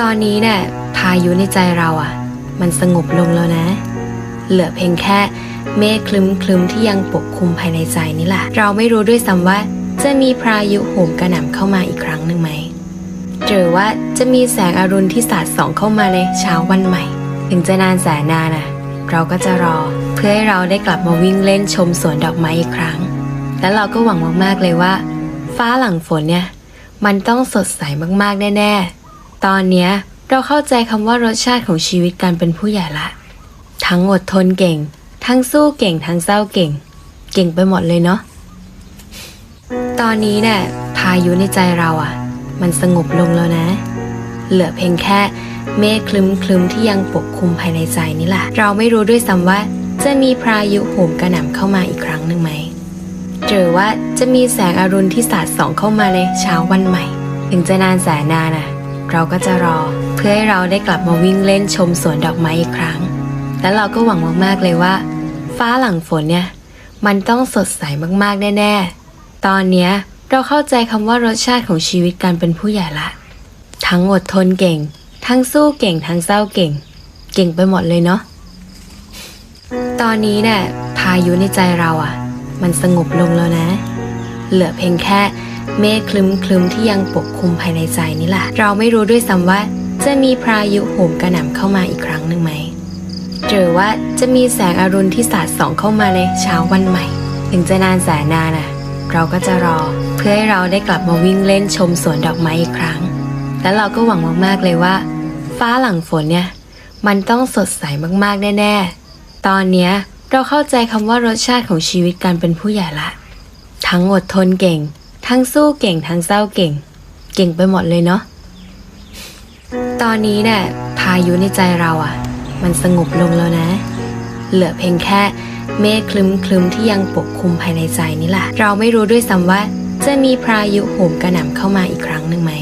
ตอนนี้เนี่ยพายุในใจเราอะ่ะ มันสงบลงแล้วนะ เหลือเพียงแค่เมฆคลึมคลึมๆที่ยังปกคลุมภายในใจนี่แหละ เราไม่รู้ด้วยซ้ำว่า จะมีพายุโหมกระหน่ำเข้ามาอีกครั้งหนึ่งไหมหรือว่าจะมีแสงอรุณที่สาดส่องเข้ามาในเช้าวันใหม่ ถึงจะนานแสนนานนะเราก็จะรอ เพื่อให้เราได้กลับมาวิ่งเล่นชมสวนดอกไม้อีกครั้ง และเราก็หวังมากๆเลยว่า ฟ้าหลังฝนเนี่ย มันต้องสดใสมากๆแน่ๆ ตอนเนี้ยเราเข้าใจคำว่ารสชาติของชีวิตการเป็นผู้ใหญ่ละ ทั้งอดทนเก่ง ทั้งสู้เก่ง ทั้งเศร้าเก่ง เก่งไปหมดเลยเนาะ ตอนนี้เนี่ยพายุในใจเราอะ่ะ มันสงบลงแล้วนะ เหลือเพียงแค่เมฆคลึมคลึมๆที่ยังปกคลุมภายในใจนี่แหละ เราไม่รู้ด้วยซ้ำว่า จะมีพายุโหมกระหน่ำเข้ามาอีกครั้งหนึ่งไหม หรือว่าจะมีแสงอรุณที่สาดส่องเข้ามาในเช้าวันใหม่ ถึงจะนานแสนนานน่ะ เราก็จะรอ เพื่อให้เราได้กลับมาวิ่งเล่นชมสวนดอกไม้อีกครั้ง และเราก็หวังมากๆเลยว่า ฟ้าหลังฝนเนี่ย มันต้องสดใสมากๆแน่ๆ ตอนเนี้ยเราเข้าใจคำว่ารสชาติของชีวิตการเป็นผู้ใหญ่ละ ทั้งอดทนเก่ง ทั้งสู้เก่ง ทั้งเศร้าเก่ง เก่งไปหมดเลยเนาะ ตอนนี้เนี่ยพายุในใจเราอะ่ะ มันสงบลงแล้วนะ เหลือเพียงแค่ เมฆคลึมคลึมๆที่ยังปกคลุมภายในใจนี่แหละ เราไม่รู้ด้วยซ้ำว่า จะมีพายุโหมกระหน่ำเข้ามาอีกครั้งหนึ่งไหมหรือว่าจะมีแสงอรุณที่สาดส่องเข้ามาในเช้าวันใหม่ ถึงจะนานแสนนานน่ะเราก็จะรอ เพื่อให้เราได้กลับมาวิ่งเล่นชมสวนดอกไม้อีกครั้ง และเราก็หวังมากๆเลยว่า ฟ้าหลังฝนเนี่ย มันต้องสดใสมากๆแน่ๆ ตอนเนี้ยเราเข้าใจคำว่ารสชาติของชีวิตการเป็นผู้ใหญ่ละ ทั้งอดทนเก่ง ทั้งสู้เก่งทั้งเศร้าเก่ง เก่งไปหมดเลยเนาะ ตอนนี้เนี่ยพายุในใจเราอะ่ะ มันสงบลงแล้วนะ เหลือเพียงแค่เมฆคลึมคลึมที่ยังปกคลุมภายในใจนี่แหละ เราไม่รู้ด้วยซ้ำว่า จะมีพายุโหมกระหน่ำเข้ามาอีกครั้งหนึ่งไหม